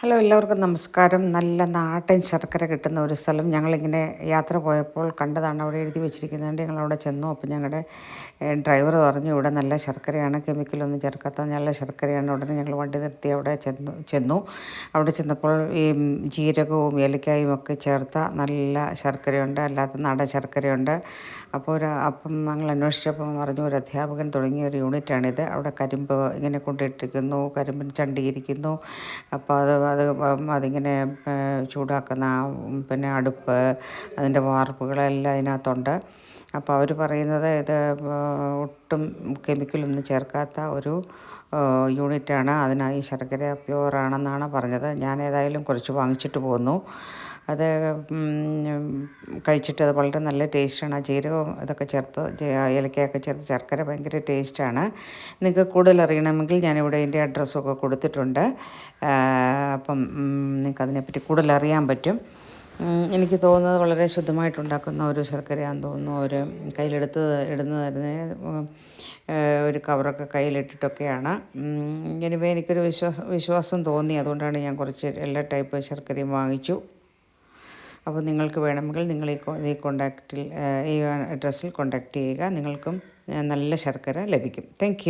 Hello എല്ലാവർക്കും നമസ്കാരം. നല്ല നാട്ടൻ ശർക്കര കിട്ടുന്ന ഒരു സ്ഥലം. ഞങ്ങളിങ്ങനെ യാത്ര പോയപ്പോൾ കണ്ടതാണ് അവിടെ എഴുതി വെച്ചിരിക്കുന്നതുകൊണ്ട് ഞങ്ങൾ അവിടെ ചെന്നു. അപ്പോൾ ഞങ്ങളുടെ ഡ്രൈവർ പറഞ്ഞു ഇവിടെ നല്ല ശർക്കരയാണ്. കെമിക്കലൊന്നും ചേർക്കാത്ത നല്ല ശർക്കരയാണ്. ഉടനെ ഞങ്ങൾ വണ്ടി നിർത്തി അവിടെ ചെന്നു ചെന്നു. അവിടെ ചെന്നപ്പോൾ ഈ ജീരകവും ഏലക്കായും ഒക്കെ ചേർത്ത നല്ല ശർക്കരയുണ്ട്. അല്ലാത്ത നാടൻ ശർക്കരയുണ്ട്. അപ്പോൾ ഒരു അപ്പം ഞങ്ങൾ അന്വേഷിച്ചപ്പോൾ പറഞ്ഞു ഒരു അധ്യാപകൻ തുടങ്ങിയ ഒരു യൂണിറ്റാണിത്. അവിടെ കരിമ്പ് ഇങ്ങനെ കൊണ്ടിട്ടിരിക്കുന്നു. കരിമ്പിന് ചണ്ടിയിരിക്കുന്നു. അപ്പോൾ അത് അത് അതിങ്ങനെ ചൂടാക്കുന്ന പിന്നെ അടുപ്പ് അതിന്റെ വാർപ്പുകളെല്ലാം അതിനകത്തുണ്ട്. അപ്പോൾ അവർ പറയുന്നത് ഇത് ഒട്ടും കെമിക്കലൊന്നും ചേർക്കാത്ത ഒരു യൂണിറ്റാണ്. അതിനായി ശർക്കര പ്യുവറാണെന്നാണ് പറഞ്ഞത്. ഞാൻ ഏതായാലും കുറച്ച് വാങ്ങിച്ചിട്ട് പോന്നു. അത് കഴിച്ചിട്ട് അത് വളരെ നല്ല ടേസ്റ്റാണ്. ആ ജീരകവും ഇതൊക്കെ ചേർത്ത് ഏലക്കയൊക്കെ ചേർത്ത് ശർക്കര ഭയങ്കര ടേസ്റ്റാണ്. നിങ്ങൾക്ക് കൂടുതൽ അറിയണമെങ്കിൽ ഞാനിവിടെ എന്റെ അഡ്രസ്സൊക്കെ കൊടുത്തിട്ടുണ്ട്. അപ്പം നിങ്ങൾക്ക് അതിനെപ്പറ്റി കൂടുതൽ അറിയാൻ പറ്റും. എനിക്ക് തോന്നുന്നത് വളരെ ശുദ്ധമായിട്ടുണ്ടാക്കുന്ന ഒരു ശർക്കരയാന്ന് തോന്നുന്നു. ഒരു കയ്യിലെടുത്ത് ഇടുന്നതായിരുന്നു ഒരു കവറൊക്കെ കയ്യിലിട്ടിട്ടൊക്കെയാണ്. എനിവേ എനിക്കൊരു വിശ്വാസം വിശ്വാസം തോന്നി. അതുകൊണ്ടാണ് ഞാൻ കുറച്ച് എല്ലാ ടൈപ്പ് ശർക്കരയും വാങ്ങിച്ചു. അപ്പോൾ നിങ്ങൾക്ക് വേണമെങ്കിൽ നിങ്ങൾ ഈ ഈ കോണ്ടാക്റ്റിൽ ഈ അഡ്രസ്സിൽ കോണ്ടാക്റ്റ് ചെയ്യുക. നിങ്ങൾക്കും നല്ല ശർക്കര ലഭിക്കും. താങ്ക്